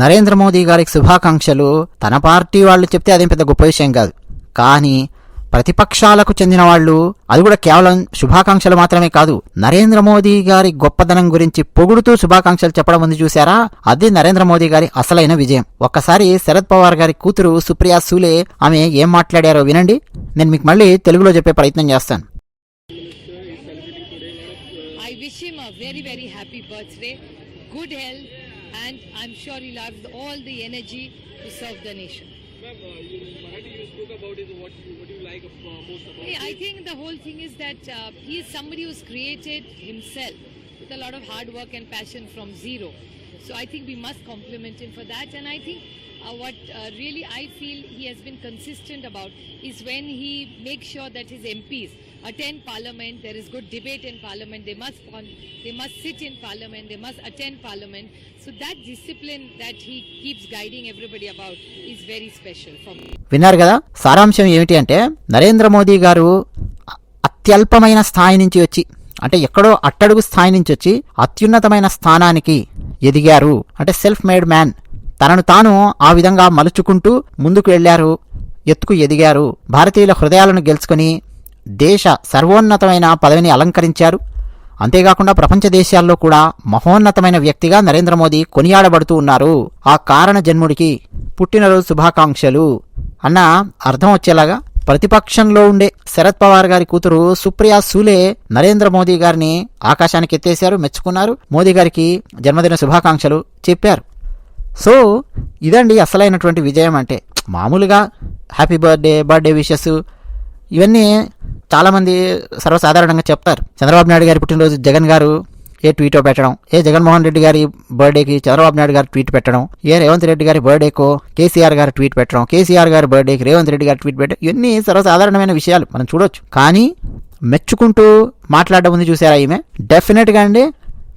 నరేంద్ర మోదీ గారికి శుభాకాంక్షలు. తన పార్టీ వాళ్ళు చెప్తే అదేం పెద్ద గొప్ప విషయం కాదు. కానీ ప్రతిపక్షాలకు చెందిన వాళ్ళు అది కూడా కేవలం శుభాకాంక్షలు మాత్రమే కాదు. నరేంద్ర మోదీ గారి గొప్పదనం గురించి పొగుడుతూ శుభాకాంక్షలు చెప్పడం ఉంది చూసారా అది నరేంద్ర మోదీ గారి అసలైన విజయం. ఒక్కసారి శరద్ పవార్ గారి కూతురు సుప్రియా సూలే ఆమె ఏం మాట్లాడారో వినండి. నేను మీకు మళ్ళీ తెలుగులో చెప్పే ప్రయత్నం చేస్తాను. I wish him a very, very happy birthday, good health, and I'm sure he'll have all the energy to serve the nation. Ma'am, uh, you, you spoke about is what you, what you like uh, most about Hey, I think the whole thing is that uh, he is somebody who's created himself with a lot of hard work and passion from zero. So I think we must compliment him for that. And I think what uh, really I feel he has been consistent about is when he makes sure that his MPs attend Parliament. There is good debate in Parliament. They must they must sit in Parliament. They must attend Parliament. So that discipline that he keeps guiding everybody about is very special for me. విన్నారు కదా సారాంశం ఏమిటి అంటే నరేంద్ర మోదీ గారు అత్యల్పమైన స్థాయి నుంచి వచ్చి అంటే ఎక్కడో అట్టడుగు స్థాయి నుంచి వచ్చి అత్యున్నతమైన స్థానానికి ఎదిగారు అంటే సెల్ఫ్ మేడ్ మ్యాన్ తనను తాను ఆ విధంగా మలుచుకుంటూ ముందుకు వెళ్ళారు ఎత్తుకు ఎదిగారు. భారతీయుల హృదయాలను గెలుచుకుని దేశ సర్వోన్నతమైన పదవిని అలంకరించారు. అంతేకాకుండా ప్రపంచ దేశాల్లో కూడా మహోన్నతమైన వ్యక్తిగా నరేంద్ర మోదీ కొనియాడబడుతూ ఉన్నారు. ఆ కారణ జన్ముడికి పుట్టినరోజు శుభాకాంక్షలు. అన్న అర్థం వచ్చేలాగా ప్రతిపక్షంలో ఉండే శరద్ పవార్ గారి కూతురు సుప్రియా సూలే నరేంద్ర మోదీ గారిని ఆకాశానికి ఎత్తేశారు మెచ్చుకున్నారు. మోదీ గారికి జన్మదిన శుభాకాంక్షలు చెప్పారు. సో ఇదండి అసలైనటువంటి విజయం అంటే. మామూలుగా హ్యాపీ బర్త్డే బర్త్డే విషెస్ ఇవన్నీ చాలామంది సర్వసాధారణంగా చెప్తారు. చంద్రబాబు నాయుడు గారి పుట్టినరోజు జగన్ గారు ఏ ట్వీటో పెట్టడం ఏ జగన్మోహన్ రెడ్డి గారి బర్త్డేకి చంద్రబాబు నాయుడు గారు ట్వీట్ పెట్టడం ఏ రేవంత్ రెడ్డి గారి బర్త్డేకో కేసీఆర్ గారు ట్వీట్ పెట్టడం కేసీఆర్ గారి బర్త్డేకి రేవంత్ రెడ్డి గారు ట్వీట్ పెట్టడం ఇవన్నీ సర్వసాధారణమైన విషయాలు. మనం చూడొచ్చు. కానీ మెచ్చుకుంటూ మాట్లాడడం ఉంది చూసారా ఈమె? డెఫినెట్గా అండి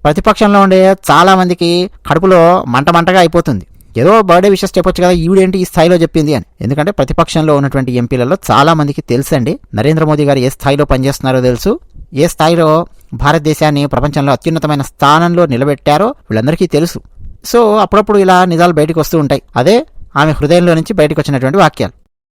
ప్రతిపక్షంలో ఉండే చాలామందికి కడుపులో మంట మంటగా అయిపోతుంది. ఏదో బర్త్డే విషెస్ చెప్పొచ్చు కదా ఈవిడేంటి ఈ స్థాయిలో చెప్పింది అని. ఎందుకంటే ప్రతిపక్షంలో ఉన్నటువంటి ఎంపీలలో చాలా మందికి తెలుసండి నరేంద్ర మోదీ గారు ఏ స్థాయిలో పనిచేస్తున్నారో తెలుసు. ఏ స్థాయిలో భారతదేశాన్ని ప్రపంచంలో అత్యున్నతమైన స్థానంలో నిలబెట్టారో వీళ్ళందరికీ తెలుసు. సో అప్పుడప్పుడు ఇలా నిజాలు బయటకు వస్తూ ఉంటాయి. అదే ఆమె హృదయంలో నుంచి బయటకు వచ్చినటువంటి వాక్యాలు.